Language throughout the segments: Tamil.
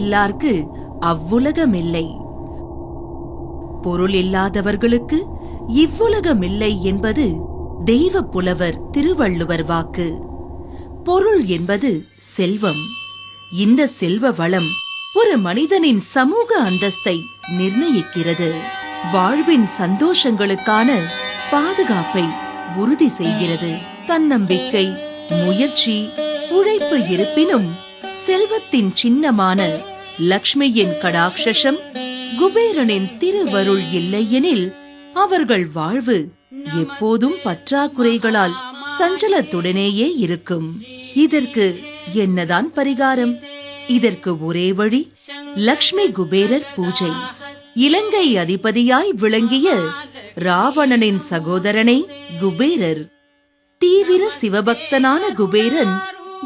இல்லார்க்கு அவ்வுலகமில்லை. பொருள் இல்லாதவர்களுக்கு இவ்வுலகமில்லை என்பது தெய்வ புலவர் திருவள்ளுவர் வாக்கு. பொருள் என்பது செல்வம். இந்த செல்வ வளம் ஒரு மனிதனின் சமூக அந்தஸ்தை நிர்ணயிக்கிறது. வாழ்வின் சந்தோஷங்களுக்கான பாதுகாப்பை உறுதி செய்கிறது. தன்னம்பிக்கை முயற்சி உழைப்பு இருப்பினும் செல்வத்தின் சின்னமான லக்ஷ்மியின் கடாட்சசம் குபேரனின் திருவருள் இல்லையெனில் அவர்கள் வாழ்வு எப்போதும் பற்றாக்குறைகளால் சஞ்சலத்துடனேயே இருக்கும். இதற்கு என்னதான் பரிகாரம்? இதற்கு ஒரே வழி லக்ஷ்மி குபேரர் பூஜை. இலங்கை அதிபதியாய் விளங்கிய ராவணனின் சகோதரனை குபேரர் தீவிர சிவபக்தனான குபேரன்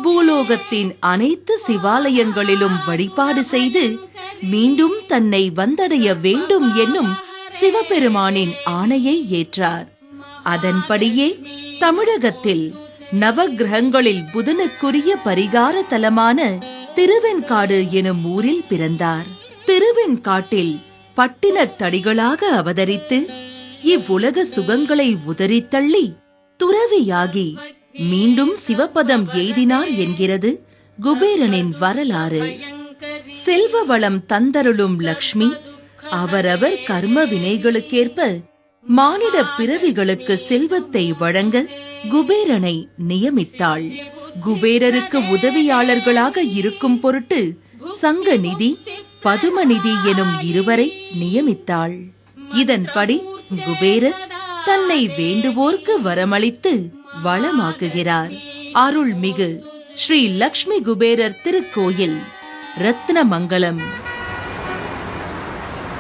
பூலோகத்தின் அனைத்து சிவாலயங்களிலும் வழிபாடு செய்து மீண்டும் தன்னை வந்தடைய வேண்டும் என்னும் சிவபெருமானின் ஆணையை ஏற்றார். அதன்படியே தமிழகத்தில் நவகிரகங்களில் புதனுக்குரிய பரிகார தலமான திருவெண்காடு எனும் ஊரில் பிறந்தார். திருவெண்காட்டில் பட்டினத் தடிகளாக அவதரித்து இவ்வுலக சுகங்களை உதறித்தள்ளி துறவியாகி மீண்டும் சிவபதம் எய்தினார் என்கிறது குபேரனின் வரலாறு. செல்வ வளம் தந்தருளும் லக்ஷ்மி அவரவர் கர்ம வினைகளுக்கேற்ப மானிட பிறவிகளுக்கு செல்வத்தை வழங்க குபேரனை நியமித்தாள். குபேரருக்கு உதவியாளர்களாக இருக்கும் பொருட்டு சங்க நிதி பதுமநிதி எனும் இருவரை நியமித்தாள். இதன்படி குபேரர் தன்னை வேண்டுவோர்க்கு வரமளித்து வளமாக்குகிறார். அருள்மிகு ஸ்ரீ லக்ஷ்மி குபேரர் திருக்கோயில் ரத்னமங்கலம்.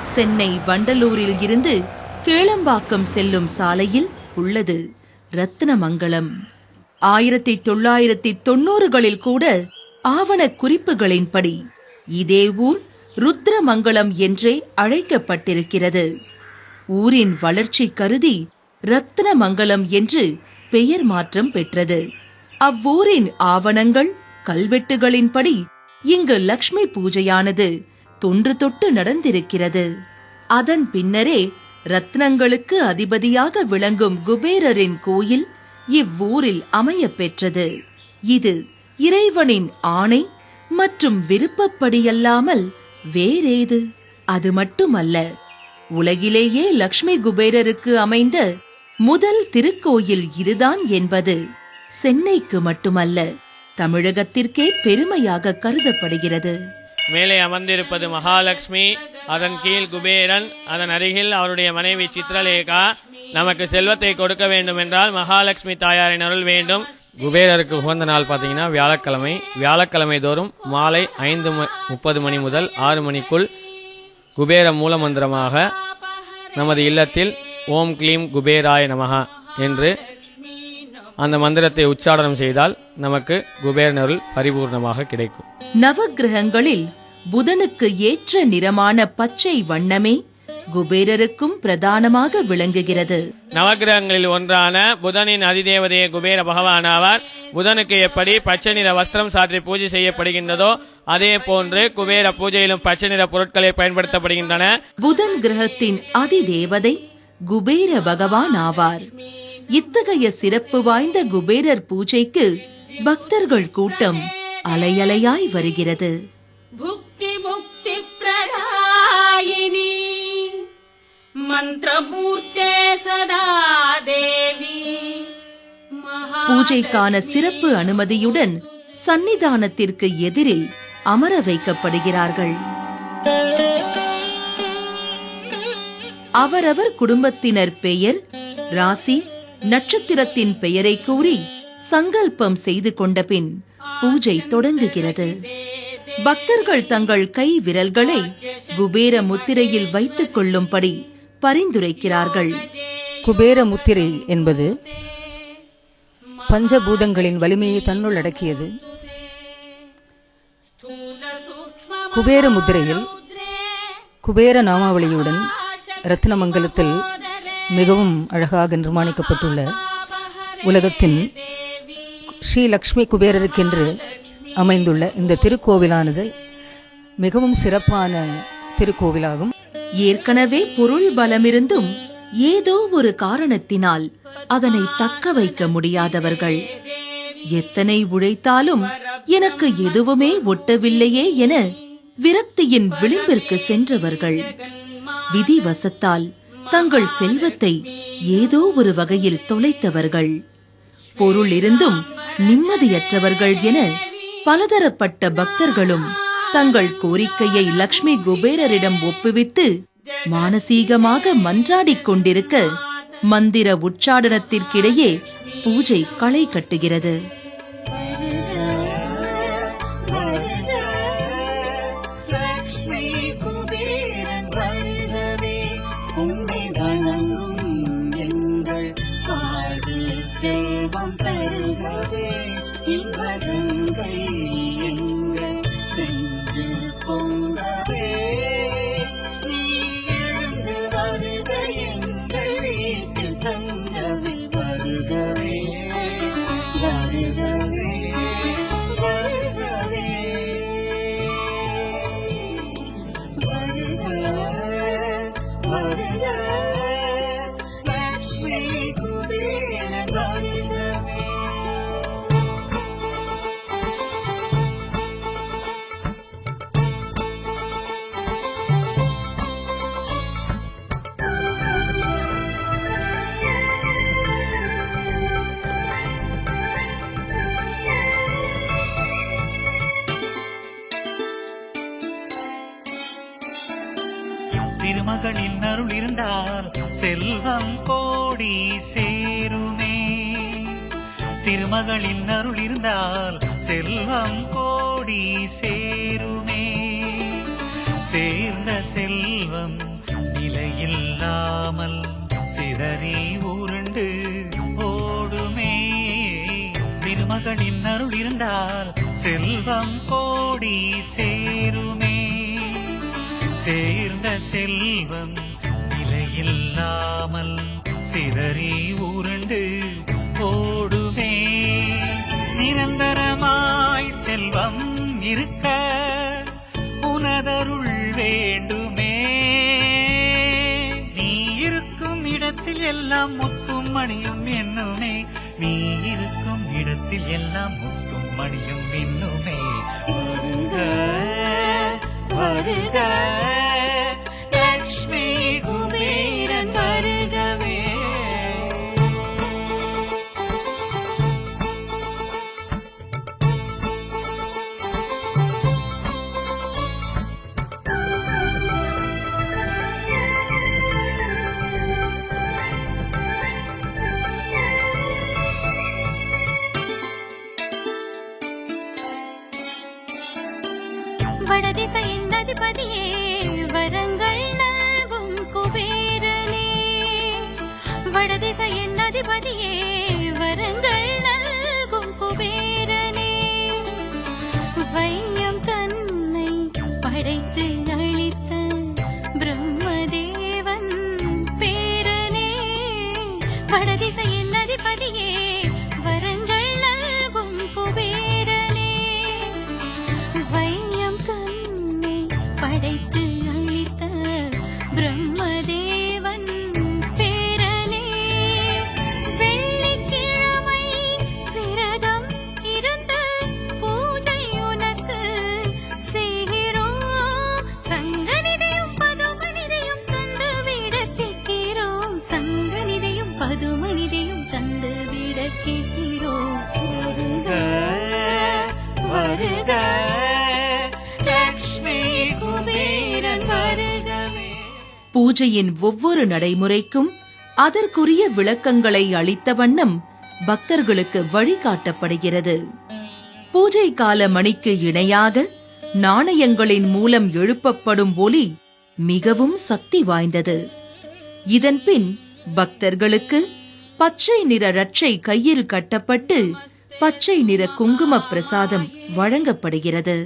சென்னை வண்டலூரில் இருந்து கேளம்பாக்கம் செல்லும் சாலையில் உள்ளது ரத்னமங்கலம். ஆயிரத்தி தொள்ளாயிரத்தி தொண்ணூறுகளில் கூட ஆவண குறிப்புகளின்படி இதே ஊர் ருத்ரமங்கலம் என்றே அழைக்கப்பட்டிருக்கிறது. ஊரின் வளர்ச்சி கருதி ரத்னமங்கலம் என்று பெயர் மாற்றம் பெற்றது. அவ்வூரின் ஆவணங்கள் கல்வெட்டுகளின்படி இங்கு லக்ஷ்மி பூஜையானது தொன்று தொட்டு நடந்திருக்கிறது. அதன் பின்னரே ரத்னங்களுக்கு அதிபதியாக விளங்கும் குபேரரின் கோயில் இவ்வூரில் அமைய பெற்றது. இது இறைவனின் ஆணை மற்றும் விருப்பப்படியல்லாமல் வேறேது. அது மட்டுமல்ல உலகிலேயே லக்ஷ்மி குபேரருக்கு அமைந்த முதல் திருக்கோயில் இதுதான் என்பது சென்னைக்கு மட்டுமல்ல தமிழகத்திற்கே பெருமையாக கருதப்படுகிறது. மேலே அமர்ந்திருப்பது மகாலட்சுமி அதன் கீழ் குபேரன் அதன் அருகில் அவருடைய மனைவி சித்ரலேகா. நமக்கு செல்வத்தை கொடுக்க வேண்டும் என்றால் மகாலட்சுமி தாயாரின் அருள் வேண்டும். குபேரருக்கு உகந்த நாள் பார்த்தீங்கன்னா வியாழக்கிழமை. வியாழக்கிழமை தோறும் மாலை ஐந்து முப்பது மணி முதல் ஆறு மணிக்குள் குபேர மூல மந்திரமாக நமது இல்லத்தில் ஓம் க்ளீம் குபேராய நமகா என்று அந்த மந்திரத்தை உச்சாடனம் செய்தால் நமக்கு குபேரனருள் பரிபூர்ணமாக கிடைக்கும். நவக்கிரகங்களில் புதனுக்கு ஏற்ற நிறமான பச்சை வண்ணமே குபேரருக்கும் பிரதானமாக விளங்குகிறது நவக்கிரகங்களில் ஒன்றான புதனின் அதிதேவதைய குபேர பகவான் ஆவார் புதனுக்கு எப்படி பச்சை நிற வஸ்திரம் சாற்றி பூஜை செய்யப்படுகின்றதோ அதே போன்று குபேர பூஜையிலும் பச்சை நிற பொருட்களை பயன்படுத்தப்படுகின்றன புதன் கிரகத்தின் அதிதேவதை குபேர பகவான் ஆவார் இத்தகைய சிறப்பு வாய்ந்த குபேரர் பூஜைக்கு பக்தர்கள் கூட்டம் அலையலையாய் வருகிறது भुक्ति मुक्ति प्रदायिनी மந்திரமூர்த்தே சதா தேவி. பூஜைக்கான சிறப்பு அனுமதியுடன் சன்னிதானத்திற்கு எதிரில் அமர வைக்கப்படுகிறார்கள். அவரவர் குடும்பத்தினர் பெயர் ராசி நட்சத்திரத்தின் பெயரை கூறி சங்கல்பம் செய்து கொண்ட பின் பூஜை தொடங்குகிறது. பக்தர்கள் தங்கள் கை விரல்களை குபேர முத்திரையில் வைத்துக் கொள்ளும்படி பரிந்துரைக்கிறார்கள். குபேர முத்திரை என்பது பஞ்சபூதங்களின் வலிமையை தன்னுள் அடக்கியது. குபேர முத்திரையில் குபேர நாமாவளியுடன் ரத்னமங்கலத்தில் மிகவும் அழகாக நிர்மாணிக்கப்பட்டுள்ள உலகத்தின் ஸ்ரீ லக்ஷ்மி குபேரருக்கென்று அமைந்துள்ள இந்த திருக்கோவிலானது மிகவும் சிறப்பான திருக்கோவிலாகும். ஏற்கனவே பொருள் பலமிருந்தும் ஏதோ ஒரு காரணத்தினால் அதனை தக்க வைக்க முடியாதவர்கள். எத்தனை உழைத்தாலும் எனக்கு எதுவுமே ஒட்டவில்லையே என விரக்தியின் விளிம்பிற்கு சென்றவர்கள். விதிவசத்தால் தங்கள் செல்வத்தை ஏதோ ஒரு வகையில் தொலைத்தவர்கள். பொருள் இருந்தும் நிம்மதியற்றவர்கள் என பலதரப்பட்ட பக்தர்களும் தங்கள் கோரிக்கையை லக்ஷ்மி குபேரரிடம் ஒப்புவித்து மானசீகமாக மன்றாடிக் கொண்டிருக்க மந்திர உச்சாடனத்திற்கிடையே பூஜை களை கட்டுகிறது. செல்வம் கோடி சேருமே. திருமகளின் அருள் இருந்தால் செல்வம் கோடி சேருமே. சேர்ந்த செல்வம் நிலையில்லாமல் சிதறி உருண்டு ஓடுமே. திருமகளின் அருள் இருந்தால் செல்வம் கோடி சேருமே. சேர்ந்த செல்வம் நிலையில்லாமல் சிதறி உருண்டு ஓடுமே. நிரந்தரமாய் செல்வம் இருக்க உனதருள் வேண்டுமே. நீ இருக்கும் இடத்தில் எல்லாம் முத்தும் மணியும் என்னுமே. நீ இருக்கும் இடத்தில் எல்லாம் முத்தும் மணியும் என்னுமே. வருக வருக. வடதிசையின் பூஜையின் ஒவ்வொரு நடைமுறைக்கும் அதற்குரிய விளக்கங்களை அளித்த வண்ணம் பக்தர்களுக்கு வழிகாட்டப்படுகிறது. பூஜை கால மணிக்கு இணையாக நாணயங்களின் மூலம் எழுப்பப்படும் ஒலி மிகவும் சக்தி வாய்ந்தது. இதன்பின் பக்தர்களுக்கு பச்சை நிற ரட்சை கையில் கட்டப்பட்டு பச்சை நிற குங்கும பிரசாதம் வழங்கப்படுகிறது.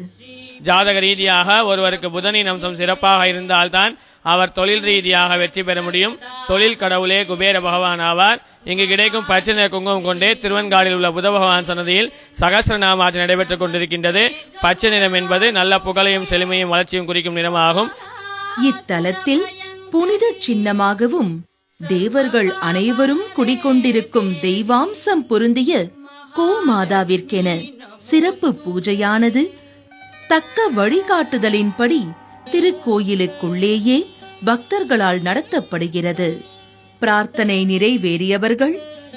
ஜாதக ரீதியாக ஒருவருக்கு புதனின் அம்சம் சிறப்பாக இருந்தால்தான் அவர் தொழில் ரீதியாக வெற்றி பெற முடியும். தொழில் கடவுளே குபேர பகவான் ஆவார். இங்கு கிடைக்கும் பச்சை நிற குங்குமம் கொண்டே திருவன்காடில் உள்ள புத பகவான் சன்னதியில் சகசிரநாமாஜ் நடைபெற்றுக் கொண்டிருக்கின்றது. பச்சை நிறம் என்பது நல்ல புகழையும் செழுமையும் வளர்ச்சியும் குறிக்கும் நிறமாகும். இத்தலத்தில் புனித சின்னமாகவும் தேவர்கள் அனைவரும் குடிக்கொண்டிருக்கும் தெய்வாம்சம் பொருந்திய கோமாதாவிற்கென சிறப்பு பூஜையானது தக்க வழிகாட்டுதலின்படி திருக்கோயிலுக்குள்ளேயே பக்தர்களால் நடத்தப்படுகிறது. பிரார்த்தனை நிறைவேறியவர்கள்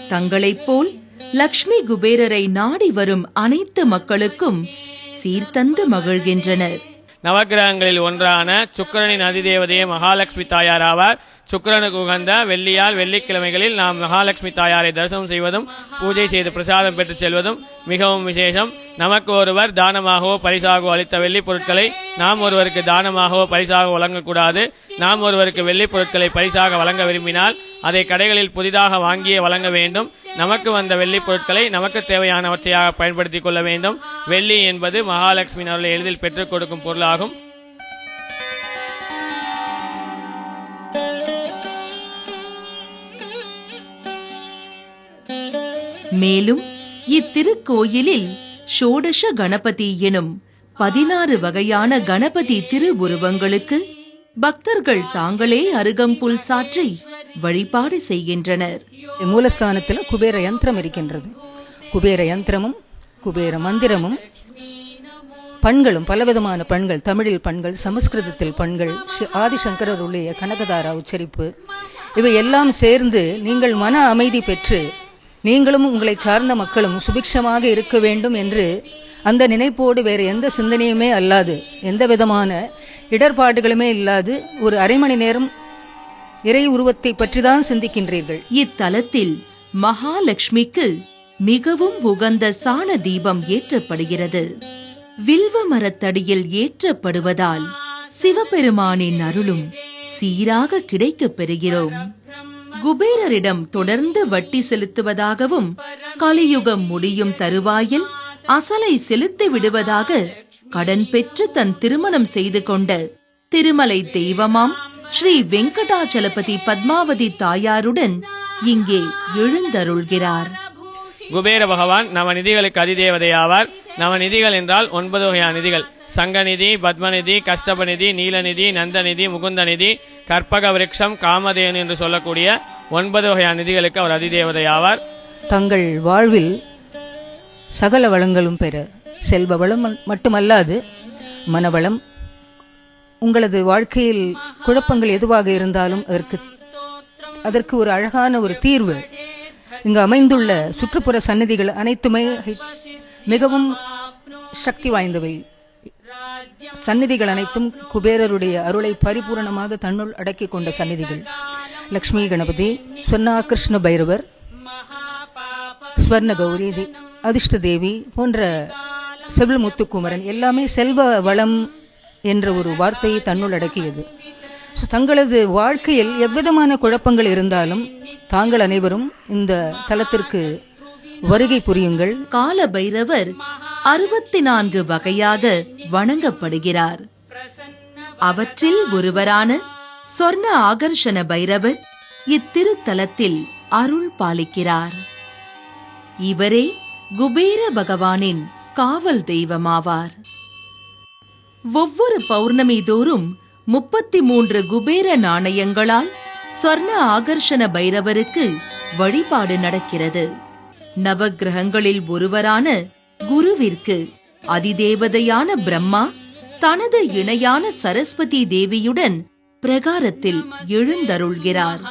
தங்களைப் போல் லக்ஷ்மி குபேரரை நாடி வரும் அனைத்து மக்களுக்கும் சீர்தந்து மகிழ்கின்றனர். நவகிரகங்களில் ஒன்றான சுக்கரனின் அதிதேவதையே மகாலட்சுமி தாயார் ஆவார். சுக்கிரனுக்கு உகந்த வெள்ளியால் வெள்ளிக்கிழமைகளில் நாம் மகாலட்சுமி தாயாரை தரிசனம் செய்வதும் பூஜை செய்து பிரசாதம் பெற்றுச் செல்வதும் மிகவும் விசேஷம். நமக்கு ஒருவர் தானமாகவோ பரிசாகவோ அளித்த வெள்ளி பொருட்களை நாம் ஒருவருக்கு தானமாகவோ பரிசாக வழங்கக்கூடாது. நாம் ஒருவருக்கு வெள்ளி பொருட்களை பரிசாக வழங்க விரும்பினால் அதை கடைகளில் புதிதாக வாங்கியே வழங்க வேண்டும். நமக்கு வந்த வெள்ளி பொருட்களை நமக்கு தேவையானவற்றையாக பயன்படுத்திக் கொள்ள வேண்டும். வெள்ளி என்பது மகாலட்சுமி அவர்களை எளிதில் பெற்றுக் கொடுக்கும் பொருளாகும். மேலும் இத்திருக்கோயிலில் ஷோடஷ கணபதி எனும் பதினாறு வகையான கணபதி திருவுருவங்களுக்கு பக்தர்கள் தாங்களே அருகம்புல் சாற்றி வழிபாடு செய்கின்றனர். மூலஸ்தானத்தில் குபேர யந்திரம் இருக்கின்றது. குபேர யந்திரமும் குபேர மந்திரமும் பண்களும் பலவிதமான பண்கள் தமிழில் பண்கள் சமஸ்கிருதத்தில் பண்கள் ஷி- ஆதிசங்கரர் உள்ளிய கனகதாரா உச்சரிப்பு. இவை எல்லாம் சேர்ந்து நீங்கள் மன அமைதி பெற்று நீங்களும் உங்களை சார்ந்த மக்களும் சுபிக்ஷமாக இருக்க வேண்டும் என்று அந்த நினைப்போடு வேறு எந்த சிந்தனையுமே அல்லாது எந்த விதமான இடர்பாடுகளுமே இல்லாது ஒரு அரை மணி நேரம் இறை உருவத்தை பற்றி தான் சிந்திக்கின்றீர்கள். இத்தலத்தில் மகாலட்சுமிக்கு மிகவும் உகந்த சாண தீபம் ஏற்றப்படுகிறது. வில்வ மரத்தடியில் ஏற்றப்படுவதால் சிவபெருமானின் அருளும் சீராக கிடைக்கப் பெறுகிறோம். குபேரரிடம் தொடர்ந்து வட்டி செலுத்துவதாகவும் கலியுகம் முடியும் தருவாயில் அசலை செலுத்தி விடுவதாக கடன் பெற்று தன் திருமணம் செய்து கொண்ட திருமலை தெய்வமாம் ஸ்ரீ வெங்கடாச்சலபதி பத்மாவதி தாயாருடன் இங்கே எழுந்தருள்கிறார். குபேர பகவான் நவநிதிகளுக்கு அதிதேவதை ஆவார் நவநிதிகள் என்றால் ஒன்பது வகையான நிதிகள். சங்கநிதி பத்மநிதி கஷ்டபநிதி நீலநிதி நந்தநிதி முகுந்தநிதி கற்பக விரக்ஷம் காமதேன் என்று சொல்லக்கூடிய ஒன்பது வகையான நிதிகளுக்கு அவர் அதிதேவதை ஆவார் தங்கள் வாழ்வில் சகல வளங்களும் பெற செல்வ வளம் மட்டுமல்லாது மனவளம். உங்களது வாழ்க்கையில் குழப்பங்கள் எதுவாக இருந்தாலும் அதற்கு அதற்கு ஒரு அழகான ஒரு தீர்வு. இங்கு அமைந்துள்ள சுற்றுப்புற சன்னதிகள் அனைத்துமே மிகவும் சக்தி வாய்ந்தவை. சந்நிதிகள் அனைத்தும் குபேரருடைய அருளை பரிபூரணமாக தன்னுள் அடக்கிக் கொண்ட சந்நிதிகள். லக்ஷ்மி கணபதி சொன்னா கிருஷ்ண பைரவர் ஸ்வர்ண கௌரி அதிர்ஷ்ட தேவி போன்ற செவில் முத்துக்குமரன் எல்லாமே செல்வ வளம் என்ற ஒரு வார்த்தையை தன்னுள் அடக்கியது. தங்களது வாழ்க்கையில் எவ்விதமான குழப்பங்கள் இருந்தாலும் தாங்கள் அனைவரும் இந்த தலத்திற்கு வருகை புரியுங்கள். கால பைரவர் அறுபத்தி நான்கு வகையாக வணங்கப்படுகிறார். அவற்றில் ஒருவரான சொர்ண ஆகர்ஷண பைரவர் இத்திருத்தலத்தில் அருள் பாலிக்கிறார். இவரே குபேர பகவானின் காவல் தெய்வமாவார். ஒவ்வொரு பௌர்ணமி தோறும் முப்பத்தி மூன்று குபேர நாணயங்களால் சொர்ண ஆகர்ஷண பைரவருக்கு வழிபாடு நடக்கிறது. நவகிரகங்களில் ஒருவரான குருவிற்கு அதிதேவதையான பிரம்மா தனது இணையான சரஸ்வதி தேவியுடன் பிரகாரத்தில் எழுந்தருள்கிறார்.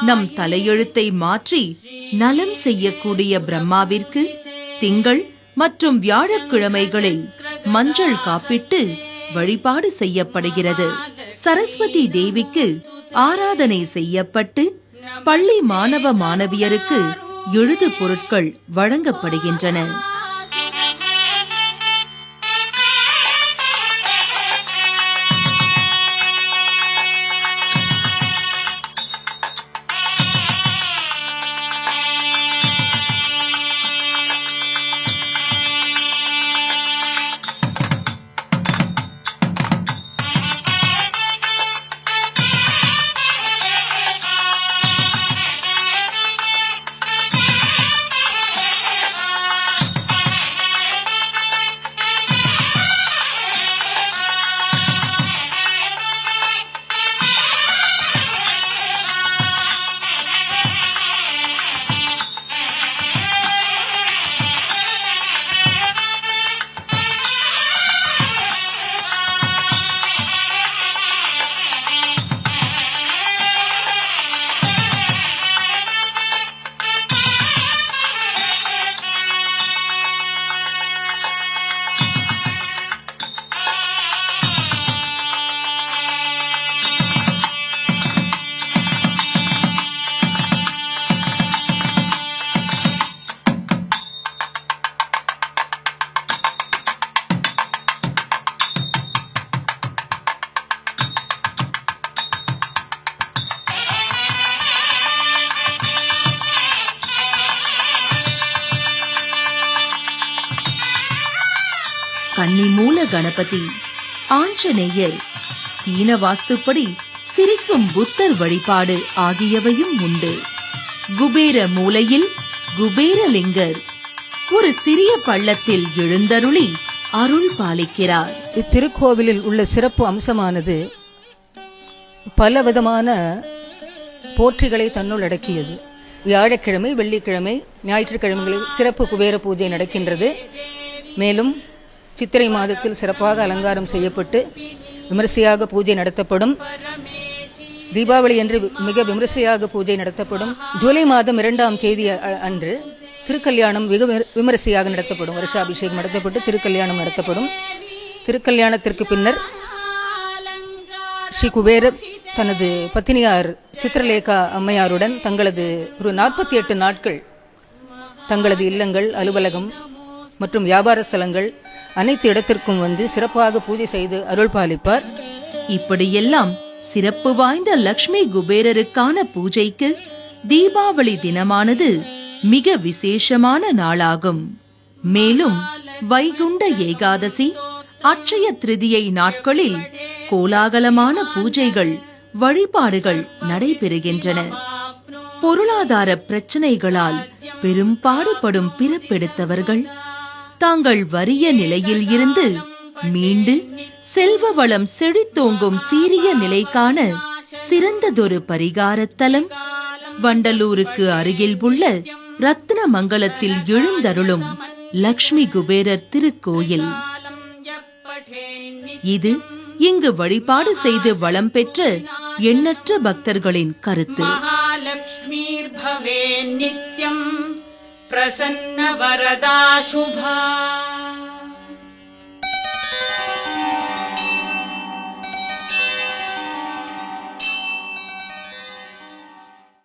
நம் தலையெழுத்தை மாற்றி நலம் செய்யக்கூடிய பிரம்மாவிற்கு திங்கள் மற்றும் வியாழக்கிழமைகளில் மஞ்சள் காப்பிட்டு வழிபாடு செய்யப்படுகிறது. சரஸ்வதி தேவிக்கு ஆராதனை செய்யப்பட்டு பள்ளி மாணவ மாணவியருக்கு எழுது பொருட்கள் வழங்கப்படுகின்றன. கணபதி. ஆஞ்சநேயர் சீன வாஸ்துப்படி சிரிக்கும் புத்தர் வழிபாடு ஆகியவையும் உண்டு. குபேர மூலையில் குபேரலிங்கர் ஒரு சிறிய பள்ளத்தில் எழுந்தருளி அருள் பாலிக்கிறார். இத்திருக்கோவிலில் உள்ள சிறப்பு அம்சமானது பலவிதமான போற்றிகளை தன்னுள் அடக்கியது. வியாழக்கிழமை வெள்ளிக்கிழமை ஞாயிற்றுக்கிழமைகளில் சிறப்பு குபேர பூஜை நடக்கின்றது. மேலும் சித்திரை மாதத்தில் சிறப்பாக அலங்காரம் செய்யப்பட்டு விமரிசையாக பூஜை நடத்தப்படும். தீபாவளி அன்று மிக விமரிசையாக பூஜை நடத்தப்படும். ஜூலை மாதம் இரண்டாம் தேதி அ- அன்று திருக்கல்யாணம் வெகு விமரிசையாக நடத்தப்படும். வருஷாபிஷேகம் நடத்தப்பட்டு திருக்கல்யாணம் நடத்தப்படும். திருக்கல்யாணத்திற்கு பின்னர் ஸ்ரீ குபேரர் தனது பத்தினியார் சித்திரலேகா அம்மையாருடன் தங்களது ஒரு நாற்பத்தி எட்டு நாட்கள் தங்களது இல்லங்கள் அலுவலகம் மற்றும் வியாபார ஸ்தலங்கள் அனைத்து இடத்திற்கும் வந்து சிறப்பாக பூஜை செய்து அருள் பாலிப்பார் இப்படியெல்லாம் சிறப்பு வாய்ந்த லக்ஷ்மி குபேரருக்கான பூஜைக்கு தீபாவளி தினமானது மிக விசேஷமான நாளாகும். மேலும் வைகுண்ட ஏகாதசி அட்சய திருதியை நாட்களில் கோலாகலமான பூஜைகள் வழிபாடுகள் நடைபெறுகின்றன. பொருளாதார பிரச்சனைகளால் பெரும் பாடுபடும் பிறப்பெடுத்தவர்கள் தாங்கள் வறிய நிலையில் இருந்து மீண்டு செல்வ வளம் செழித்தோங்கும் சீரிய நிலைக்கான சிறந்ததொரு பரிகாரத்தலம் வண்டலூருக்கு அருகில் உள்ள ரத்னமங்கலத்தில் எழுந்தருளும் லக்ஷ்மி குபேரர் திருக்கோயில். இது இங்கு வழிபாடு செய்து வளம் பெற்ற எண்ணற்ற பக்தர்களின் கருத்து. மகாலட்சுமீர் பவே நித்யம். प्रसन्न वरदा शुभा